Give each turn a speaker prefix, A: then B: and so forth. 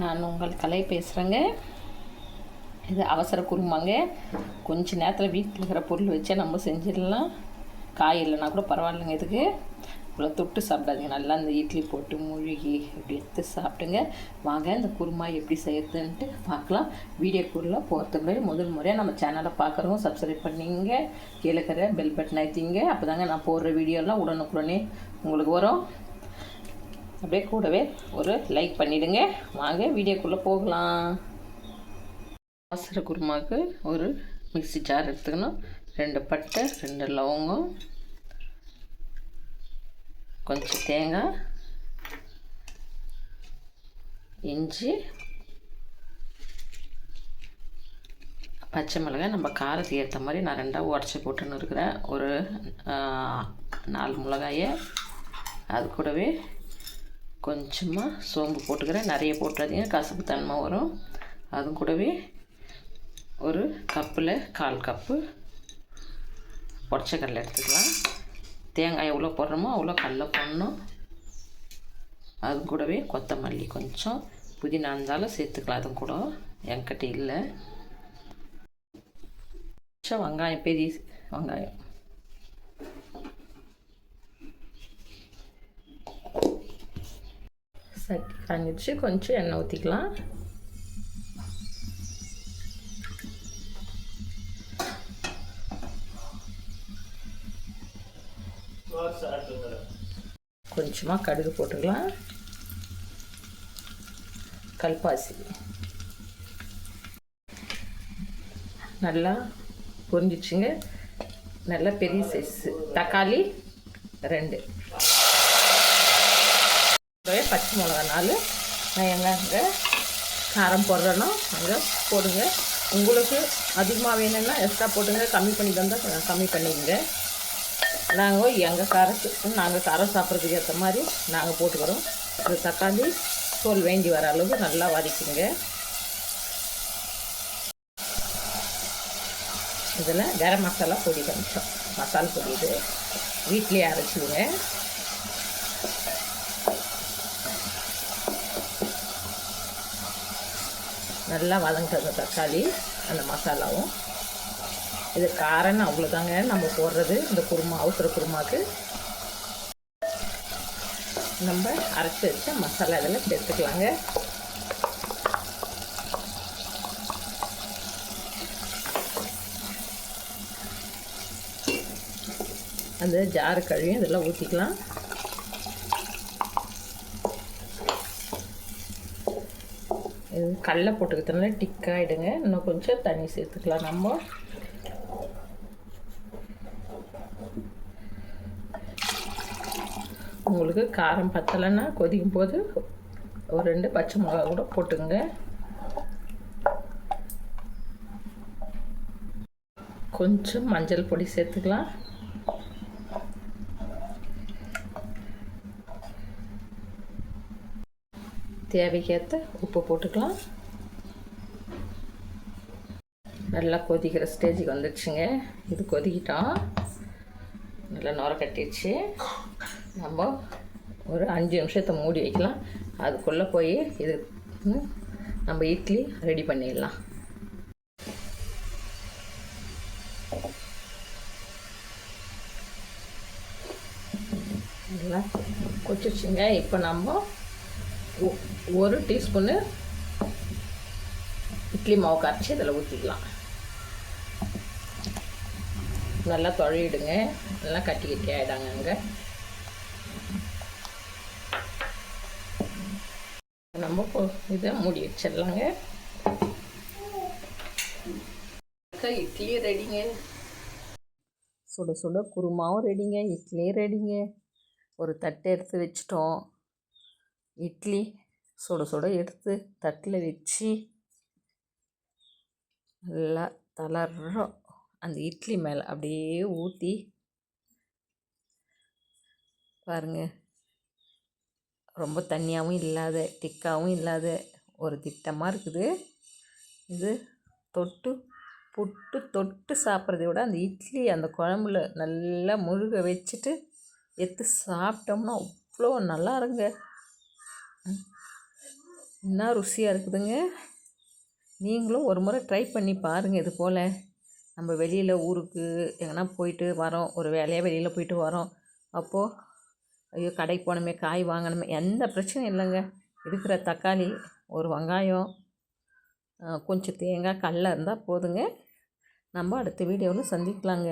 A: நான் உங்கள் கலை பேசுகிறேங்க இது அவசர குருமாங்க. கொஞ்ச நேரத்தில் வீட்டில் இருக்கிற பொருள் வச்சே நம்ம செஞ்சிடலாம். காய் இல்லைனா கூட பரவாயில்லைங்க இதுக்கு. இவ்வளோ தொட்டு சாப்பிடாதீங்க. நல்லா இந்த இட்லி போட்டு மூழ்கி இப்படி எடுத்து சாப்பிட்டுங்க வாங்க இந்த குருமா எப்படி செய்யறதுன்ட்டு பார்க்கலாம். வீடியோக்குள்ளே போகிறதுக்கு முன்னாடி முதல் முறையாக நம்ம சேனலை பார்க்குறவங்க சப்ஸ்கிரைப் பண்ணிங்க. கீழே பெல் பட்டன் அழுத்திங்க அப்போ தாங்க நான் போடுற வீடியோலாம் உடனுக்குடனே உங்களுக்கு வரும். அப்படியே கூடவே ஒரு லைக் பண்ணிவிடுங்க வாங்க வீடியோக்குள்ளே போகலாம். அவசர குருமாவுக்கு ஒரு மிக்சி ஜார் எடுத்துக்கணும். ரெண்டு பட்டை ரெண்டு லவங்கம் கொஞ்சம் தேங்காய் இஞ்சி பச்சை மிளகாய் நம்ம காரத்துக்கு ஏற்ற மாதிரி நான் ரெண்டாக உடச்சி போட்டுன்னு இருக்கிறேன். ஒரு நாலு மிளகாயை. அது கூடவே கொஞ்சமாக சோம்பு போட்டுக்கிறேன். நிறைய போட்டுறாதீங்க. கசப்பு தன்மை வரும். அது கூடவே ஒரு கப்பில் கால் கப்பு. பொடச்சக்கடலை எடுத்துக்கலாம். தேங்காய் எவ்வளோ போடுறோமோ அவ்வளோ கடலை போடணும். அது கூடவே கொத்தமல்லி கொஞ்சம். புதினா இருந்தாலும் சேர்த்துக்கலாம். அதுவும் கூட என்கிட்ட இல்லை. கொஞ்சம் வெங்காயம் பெரிய வெங்காயம். சட்டி காஞ்சிடுச்சு கொஞ்சம் எண்ணெய் ஊற்றிக்கலாம் கொஞ்சமாக கடுகு போட்டுக்கலாம் கல்பாசி நல்லா பொரிஞ்சிச்சுங்க நல்லா பெரிய சைஸு தக்காளி ரெண்டு கூடவே பச்சை மிளகா நாலு நான் எங்கங்க காரம் போடுறேனோ அங்கே போடுங்க. உங்களுக்கு அதிகமாக வேணும்னா எக்ஸ்ட்ரா போட்டுங்க. கம்மி பண்ணி தந்தால் கம்மி பண்ணிக்கங்க. நாங்கள் எங்கள் காரத்துக்கு நாங்கள் காரம் சாப்பிட்றதுக்கு ஏற்ற மாதிரி நாங்கள் போட்டுக்கிறோம். இது தக்காளி தோல் வேண்டி வர அளவுக்கு நல்லா வதக்கிங்க. இதில் கரம் மசாலா பொடி கொஞ்சம் மசாலா பொடி இது வீட்லேயே அரைச்சிடுங்க. நல்லா வதங்குறது தக்காளி அந்த மசாலாவும். இது காரம்னு அவ்வளோதாங்க நம்ம போடுறது இந்த குருமா அவசர குருமாவுக்கு. நம்ம அரைச்சி வச்ச மசாலா இதில் சேர்த்துக்கலாங்க. அந்த ஜாரு கழுவி இதெல்லாம் ஊற்றிக்கலாம் கடலை போட்டுக்கிறதுனால டிக்காகிடுங்க இன்னும் கொஞ்சம் தண்ணி சேர்த்துக்கலாம் நம்ம. உங்களுக்கு காரம் பத்தலைன்னா கொதிக்கும் போது ஒரு ரெண்டு பச்சை மிளகா கூட போட்டுங்க கொஞ்சம் மஞ்சள் பொடி சேர்த்துக்கலாம். தேவைக்கேற்ற உப்பு போட்டுக்கலாம். நல்லா கொதிக்கிற ஸ்டேஜுக்கு வந்துடுச்சுங்க. இது கொதிக்கிட்டோம் நல்லா நுர கட்டிடுச்சு. நம்ம ஒரு அஞ்சு நிமிஷத்தை மூடி வைக்கலாம். அதுக்குள்ளே போய் இது நம்ம இட்லி ரெடி பண்ணிடலாம். நல்லா கொச்சிச்சுங்க இப்போ நம்ம ஒரு டீஸ்பூன்னு இட்லி மாவு கரைச்சி இதில் ஊற்றிக்கலாம். நல்லா தொழையிடுங்க நல்லா கட்டி கட்டி ஆகிடாங்க அங்கே. நம்ம இதை மூடி வச்சிடலாங்க. இட்லி ரெடிங்க. சுட சுட குருமாவும் ரெடிங்க. இட்லியும் ரெடிங்க. ஒரு தட்டு எடுத்து வச்சிட்டோம். இட்லி சுட சுட எடுத்து தட்டில் வச்சு நல்லா தளர்றோம். அந்த இட்லி மேலே அப்படியே ஊற்றி பாருங்கள் ரொம்ப தண்ணியாகவும் இல்லாத திக்காகவும் இல்லாத ஒரு திட்டமாக இருக்குது. இது தொட்டு புட்டு தொட்டு சாப்பிட்றத விட அந்த இட்லி அந்த குழம்புல நல்லா முழுக வச்சுட்டு எடுத்து சாப்பிட்டோம்னா அவ்வளோ நல்லா இருங்க என்ன ருசியாக இருக்குதுங்க. நீங்களும் ஒரு முறை ட்ரை பண்ணி பாருங்கள் இது போல். நம்ம வெளியில் ஊருக்கு எங்கன்னா போயிட்டு வரோம். ஒரு வேலையாக வெளியில் போயிட்டு வரோம். அப்போது ஐயோ கடைக்கு போகணுமே காய் வாங்கணுமே எந்த பிரச்சனையும் இல்லைங்க. இருக்கிற தக்காளி ஒரு வெங்காயம் கொஞ்சம் தேங்காய் கடல இருந்தால் போதுங்க. நம்ம அடுத்த வீடியோவில் சந்திக்கலாங்க.